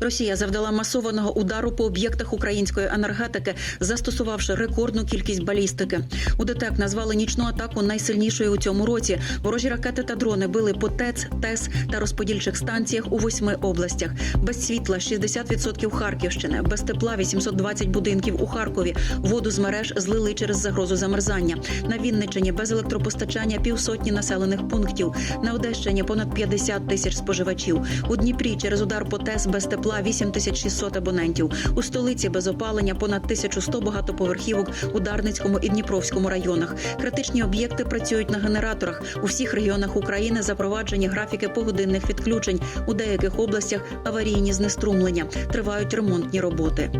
Росія завдала масованого удару по об'єктах української енергетики, застосувавши рекордну кількість балістики. У ДТЕК назвали нічну атаку найсильнішою у цьому році. Ворожі ракети та дрони били по ТЕЦ, ТЕС та розподільчих станціях у восьми областях. Без світла 60% Харківщини, без тепла 820 будинків у Харкові. Воду з мереж злили через загрозу замерзання. На Вінниччині без електропостачання півсотні населених пунктів. На Одещині понад 50 тисяч споживачів. У Дніпрі через удар по ТЕС без тепла 8600 абонентів. У столиці без опалення понад 1100 багатоповерхівок у Дарницькому і Дніпровському районах. Критичні об'єкти працюють на генераторах. У всіх регіонах України запроваджені графіки погодинних відключень. У деяких областях аварійні знеструмлення. Тривають ремонтні роботи.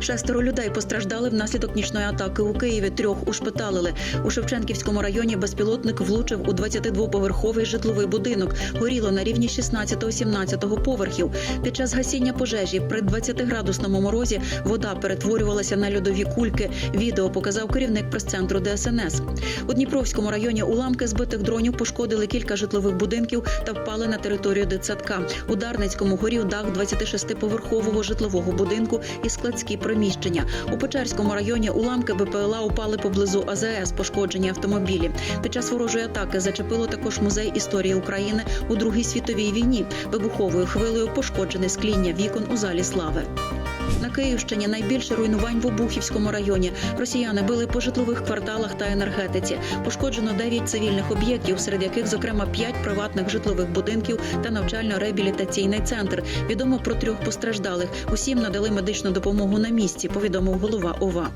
Шестеро людей постраждали внаслідок нічної атаки у Києві. Трьох ушпиталили. У Шевченківському районі безпілотник влучив у 22-поверховий житловий будинок. Горіло на рівні 16-17 поверхів. Під час гасіння пожежі при 20-градусному морозі вода перетворювалася на льодові кульки. Відео показав керівник прес-центру ДСНС. У Дніпровському районі уламки збитих дронів пошкодили кілька житлових будинків та впали на територію дитсадка. У Дарницькому горів дах 26-поверхового житлового будинку і складські приміщення. У Печерському районі уламки БПЛА упали поблизу АЗС, пошкоджені автомобілі. Під час ворожої атаки зачепило також музей історії України у Другій світовій війні. Вибуховою хвилею пошкоджене скління вікон у залі слави. На Київщині найбільше руйнувань в Обухівському районі. Росіяни били по житлових кварталах та енергетиці. Пошкоджено 9 цивільних об'єктів, серед яких, зокрема, 5 приватних житлових будинків та навчально-реабілітаційний центр. Відомо про трьох постраждалих. Усім надали медичну допомогу на місці. Повідомив голова ОВА.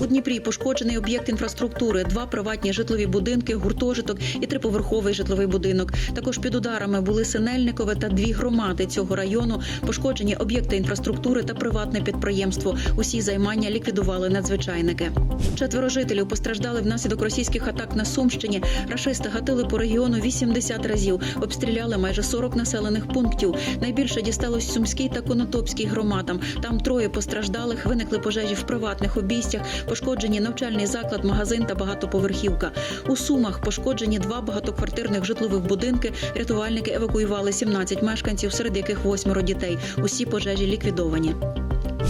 У Дніпрі пошкоджений об'єкт інфраструктури, два приватні житлові будинки, гуртожиток і триповерховий житловий будинок. Також під ударами були Синельникове та дві громади цього району. Пошкоджені об'єкти інфраструктури та приватне підприємство. Усі займання ліквідували надзвичайники. Четверо жителів постраждали внаслідок російських атак на Сумщині. Рашисти гатили по регіону 80 разів, обстріляли майже 40 населених пунктів. Найбільше дісталось Сумській та Конотопській громадам. Там троє постраждалих, виникли пожежі в приватних обійстях, пошкоджені навчальний заклад, магазин та багатоповерхівка. У Сумах пошкоджені два багатоквартирних житлових будинки. Рятувальники евакуювали 17 мешканців, серед яких восьмеро дітей. Усі пожежі ліквідовані.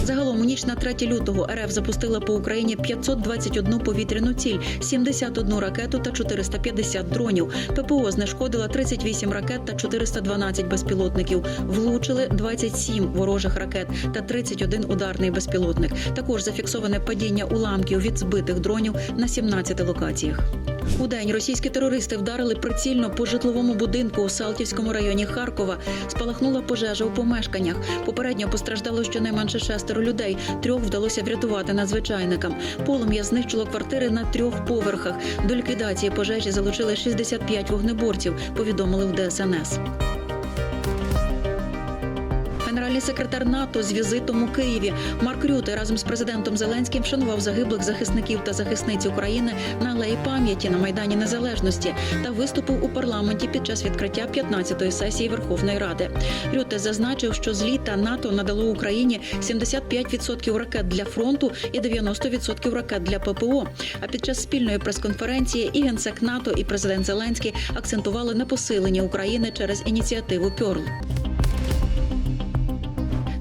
Загалом у ніч на 3 лютого РФ запустила по Україні 521 повітряну ціль, 71 ракету та 450 дронів. ППО знешкодила 38 ракет та 412 безпілотників. Влучили 27 ворожих ракет та 31 ударний безпілотник. Також зафіксоване падіння уламків від збитих дронів на 17 локаціях. У день російські терористи вдарили прицільно по житловому будинку у Салтівському районі Харкова. Спалахнула пожежа у помешканнях. Попередньо постраждало щонайменше шестеро людей. Трьох вдалося врятувати надзвичайникам. Полум'я знищило квартири на трьох поверхах. До ліквідації пожежі залучили 65 вогнеборців. Повідомили в ДСНС. Генеральний секретар НАТО з візитом у Києві Марк Рюте разом з президентом Зеленським вшанував загиблих захисників та захисниць України на алеї пам'яті на майдані Незалежності та виступив у парламенті під час відкриття 15-ї сесії Верховної Ради. Рюте зазначив, що з літа НАТО надало Україні 75% ракет для фронту і 90% ракет для ППО. А під час спільної прес-конференції і генсек НАТО, і президент Зеленський акцентували на посиленні України через ініціативу Пьорл.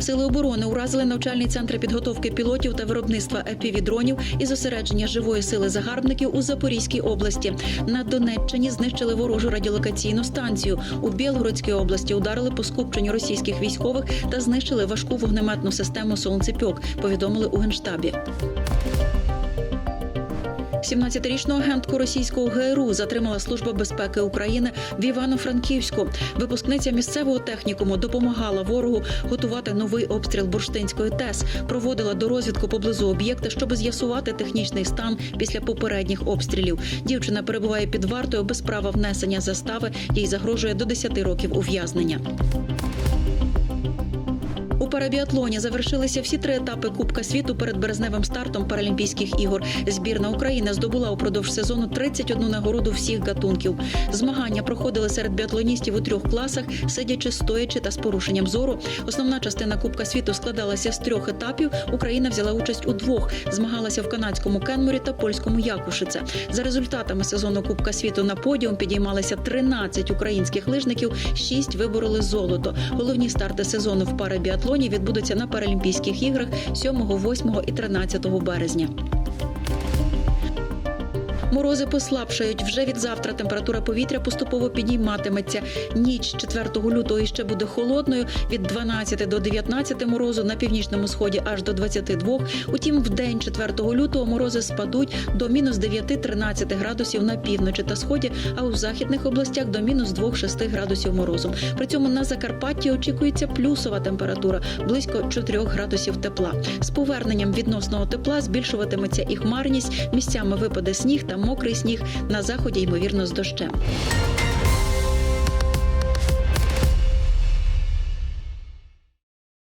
Сили оборони уразили навчальний центр підготовки пілотів та виробництва епівідронів і зосередження живої сили загарбників у Запорізькій області. На Донеччині знищили ворожу радіолокаційну станцію. У Білгородській області ударили по скупченню російських військових та знищили важку вогнеметну систему Сонцепьок. Повідомили у генштабі. 17-річну агентку російського ГРУ затримала Служба безпеки України в Івано-Франківську. Випускниця місцевого технікуму допомагала ворогу готувати новий обстріл бурштинської ТЕС. Проводила дорозвідку поблизу об'єкта, щоб з'ясувати технічний стан після попередніх обстрілів. Дівчина перебуває під вартою без права внесення застави. Їй загрожує до 10 років ув'язнення. Парабіатлоні завершилися всі три етапи Кубка світу перед березневим стартом Паралімпійських ігор. Збірна України здобула упродовж сезону 31 нагороду всіх гатунків. Змагання проходили серед біатлоністів у трьох класах, сидячи, стоячи та з порушенням зору. Основна частина Кубка світу складалася з трьох етапів. Україна взяла участь у двох. Змагалася в канадському Кенморі та польському Якушице. За результатами сезону Кубка світу на подіум підіймалися 13 українських лижників, 6 вибороли золото. Головні старти сезону в парабіатлоні Японії відбудуться на Паралімпійських іграх 7, 8 і 13 березня. Морози послабшають. Вже від завтра температура повітря поступово підійматиметься. Ніч 4 лютого іще буде холодною від 12 до 19 морозу на північному сході аж до 22. Утім, в день 4 лютого морози спадуть до мінус 9-13 градусів на півночі та сході, а у західних областях до мінус 2-6 градусів морозу. При цьому на Закарпатті очікується плюсова температура близько 4 градусів тепла. З поверненням відносного тепла збільшуватиметься і хмарність. Місцями випаде сніг та мокрий сніг на заході, ймовірно, з дощем.